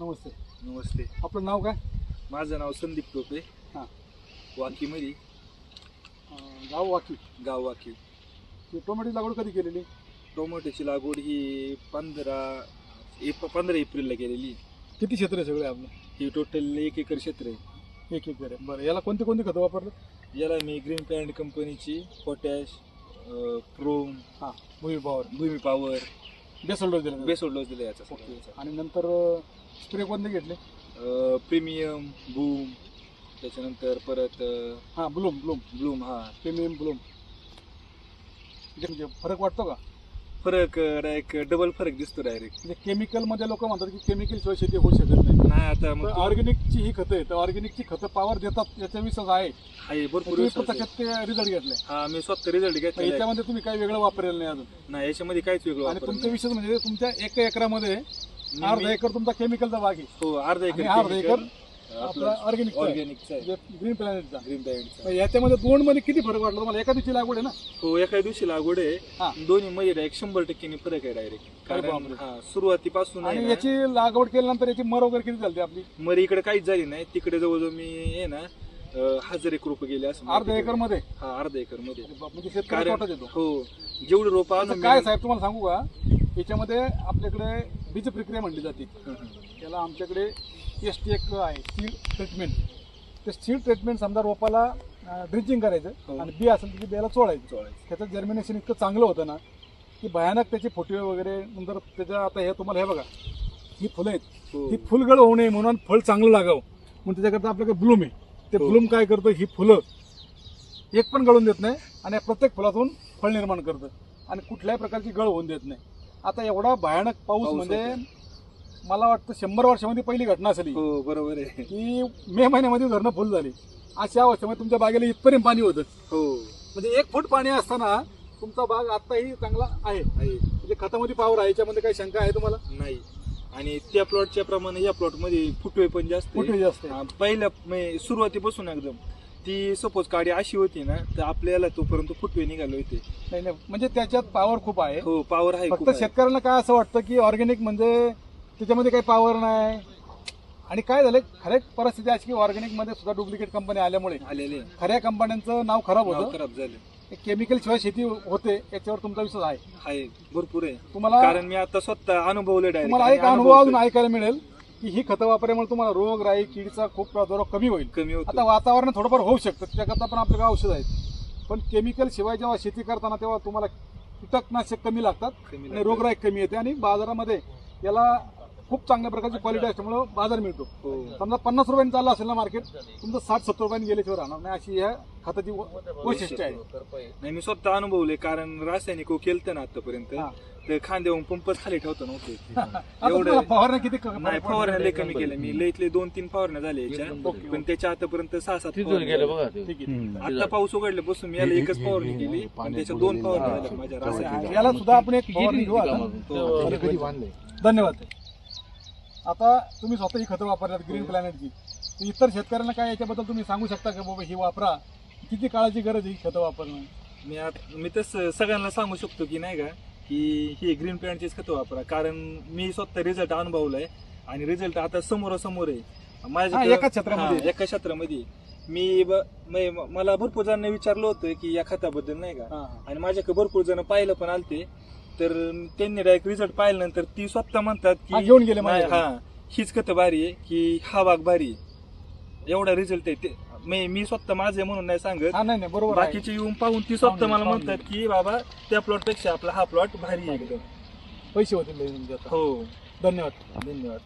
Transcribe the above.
नमस्ते. नमस्ते. आपलं नाव काय? माझं नाव संदीप टोपे. हां. वाकीमध्ये. गाव वाकी. गाव वाकी. ही टोमॅटोची लागवड कधी केलेली? टोमॅटोची लागवड ही पंधरा एप पंधरा एप्रिलला केलेली. किती क्षेत्र आहे सगळे आपलं? ही टोटल एक एकर क्षेत्र आहे. एक एक आहे. बरं याला कोणते कोणते खतं वापरलं? याला मी ग्रीन पॅन्ट कंपनीची पोटॅश प्रोम हां. भुई power Bhumi power basal dose दिला बेसोड डोस दिला याचा ओके. आणि नंतर स्प्रे कोणते घेतले? प्रीमियम बूम त्याच्यानंतर परत हां ब्लूम ब्लूम. ब्लूम हा. Premium bloom. म्हणजे फरक वाटतो का? फरक डायरेक्ट डबल फरक दिसतो डायरेक्ट म्हणजे केमिकलमध्ये लोक म्हणतात की केमिकल शिवाय शेती होऊ शकत नाही. नाही आता मग ऑर्गॅनिकची ही खतं आहे तर ऑर्गॅनिकची खतं पॉवर देतात याचा विश्वास आहे. आहे भरपूर तुम्ही विश्वास आहे. प्रत्यक्षात ते रिझल्ट घेतले. हा मी स्वतः रिझल्ट घेतला याच्यामध्ये तुम्ही काही वेगळं वापरलेलं नाही अजून. नाही याच्यामध्ये काहीच वेगळं आणि वापरलं तुमचा नाही. विशेष म्हणजे तुमच्या एका एकरामध्ये अर्धा एकर तुमचा केमिकलचा बाग आहे. हो अर्धा एकर अर्धा एकर आपलं ऑर्गॅनिक ऑर्गॅनिकचा आहे ग्रीन प्लॅनेटचा ग्रीन बँडचा याच्यामध्ये दोन मध्ये किती फरक वाटला? तुम्हाला एका दिवशी लागवड आहे ना? हो एका दिवशी लागवड हा. आहे दोन्ही मध्ये डायरेक्ट शंभर टक्क्याने फरक आहे डायरेक्ट कारण बापरे. हा सुरुवातीपासून आहे आणि ना, याची लागवड केल्यानंतर याची मर वगैरे किती झाली आपली? मरी इकडे काहीच झाली नाही. तिकडे जवळजवळ मी आहे ना अं, हजार एक रुपये गेले असं अर्धा एकरमध्ये हा अर्धा एकरमध्ये म्हणजे शेतकरी कारण तोटाच येतो. हो जेवढे रोप आणून काय साहेब तुम्हाला सांगू का? याच्यामध्ये आपल्याकडे बीज प्रक्रिया म्हणली जाते. त्याला आमच्याकडे एस टी एक आहे स्टील ट्रीटमेंट ते स्टील ट्रीटमेंट समजा रोपाला ड्रिंचिंग करायचं हो. आणि बी असेल तर बियाला चोळायचं चोळायचं. त्याचं जर्मिनेशन इतकं चांगलं होतं ना की भयानक त्याचे फुटवे वगैरे नंतर त्याच्या आता हे तुम्हाला हे बघा ही फुलं आहेत हो. ही फुलगळ होऊ नये म्हणून फळ चांगलं लागावं म्हणून त्याच्याकरता आपल्याकडे ब्लूम आहे ते हो. ब्लूम काय करतं ही फुलं एक पण गळून देत नाही आणि प्रत्येक फुलातून फळ निर्माण करतं आणि कुठल्याही प्रकारची गळ होऊन देत नाही आता एवढा भयानक पाऊस पाऊस म्हणजे होता. मला वाटतं शंभर वर्षामध्ये पहिली घटना असेल ही. बरोबर आहे. की मे महिन्यामध्ये धरणं फुल झाली. अशा अवस्थेमध्ये तुमच्या बागेला इथपर्यंत पाणी होतं. हो. म्हणजे एक फूट पाणी असताना तुमचा बाग आताही चांगला आहे. आहे. म्हणजे खतामध्ये पावर आहे याच्यामध्ये काही शंका आहे तुम्हाला? नाही. आणि त्या प्लॉटच्या प्रमाणे या प्लॉटमध्ये फुटवे पण जास्त आहे. कुठे जास्त आहे? हा, पहिल्या म्हणजे सुरुवातीपासून एकदम. ती सपोज काडी अशी होती ना तर आपल्याला तोपर्यंत फुटवे निघाले होते. नाही नाही म्हणजे त्याच्यात पावर खूप आहे. हो पॉवर आहे खूप फक्त आहे. शेतकऱ्यांना काय असं वाटतं की ऑर्गॅनिक म्हणजे त्याच्यामध्ये काही पावर नाही? आणि काय झालं खऱ्या परिस्थिती अशी की ऑर्गॅनिकमध्ये सुद्धा डुप्लिकेट कंपनी आल्यामुळे आलेले. खऱ्या कंपन्यांचं नाव खराब नाव होतं. खराब झाले. केमिकल शिवाय शेती होते याच्यावर तुमचा विश्वास आहे. आहे भरपूर आहे. तुम्हाला कारण मी आता स्वतः अनुभवले तुम्हाला एक अनुभव अजून ऐकायला मिळेल. की ही खतं वापरल्यामुळे तुम्हाला रोग राई किडीचा खूप प्रादुर्भाव कमी होईल. कमी होतो. आता वातावरण थोडंफार होऊ शकतं त्याच्याकरता पण आपल्याकडे औषध आहेत. पण केमिकल शिवाय जेव्हा शेती करताना तेव्हा तुम्हाला कीटकनाशक कमी लागतात कमी आणि लागतात. रोगराई कमी येते आणि बाजारामध्ये याला खूप चांगल्या प्रकारची क्वालिटी असल्यामुळे बाजार मिळतो. हो. समजा पन्नास रुपयांनी चाललं असेल ना मार्केट तुमचं साठ सत्तर रुपयांनी गेल्याशिवाय राहणार नाही. अशी ह्या खताची वैशिष्ट्य आहे. नाही मी स्वतः अनुभवले कारण रासायनिक केलं ना आतापर्यंत. हा. तर खांद्यावरून पंपच खाली ठेवतो नव्हते एवढं फवारण्या किती क- नाही फवारण्या लय कमी केल्या. मी लईतले दोन तीन फवारण्या झाल्या याच्या. पण त्याच्या आतापर्यंत सहा सात तिथून फवारण्या गेलं झाल्या. बघा ते. आता पाऊस उघडल्यापासून मी याला एकच फवारणी केली पण त्याच्या दोन फवारण्या झाल्या. माझ्या रासायनिक याला सुद्धा आपण एक फवारणी घेऊ आता. हो. धन्यवाद. आता तुम्ही स्वतः ही खतं वापरल्यात ग्रीन प्लॅनेटची तर इतर शेतकऱ्यांना काय याच्याबद्दल तुम्ही सांगू शकता का बाबा ही वापरा? किती काळाची गरज आहे ही खतं वापरणं? मी आता मी तसं सगळ्यांना सांगू शकतो की नाही का की ही ग्रीन पॅन्टचीच खतं वापरा. कारण मी स्वतः रिझल्ट अनुभवलाय आणि रिझल्ट आता समोरासमोर आहे. माझ्या एकाच क्षेत्रामध्ये. एका क्षेत्रामध्ये. मी मला भरपूर जणांनी विचारलं होतं की या खताबद्दल नाही का? आणि माझ्याकडे भरपूर जण पाहिलं पण आलते. तर त्यांनी डायरेक्ट रिझल्ट पाहिल्यानंतर ती स्वतः म्हणतात की घेऊन गेले. हा हीच खतं भारी आहे की हा भाग भारी आहे. एवढा रिझल्ट आहे ते. मी मी स्वतः माझे म्हणून नाही सांगत. हा नाही नाही बरोबर आहे. बाकीचे येऊन पाहून ती स्वतः मला पाहून म्हणतात की बाबा त्या प्लॉटपेक्षा आपला हा प्लॉट भारी आहे. एकदम. पैसे होतील तुमचे आता. हो. धन्यवाद. धन्यवाद.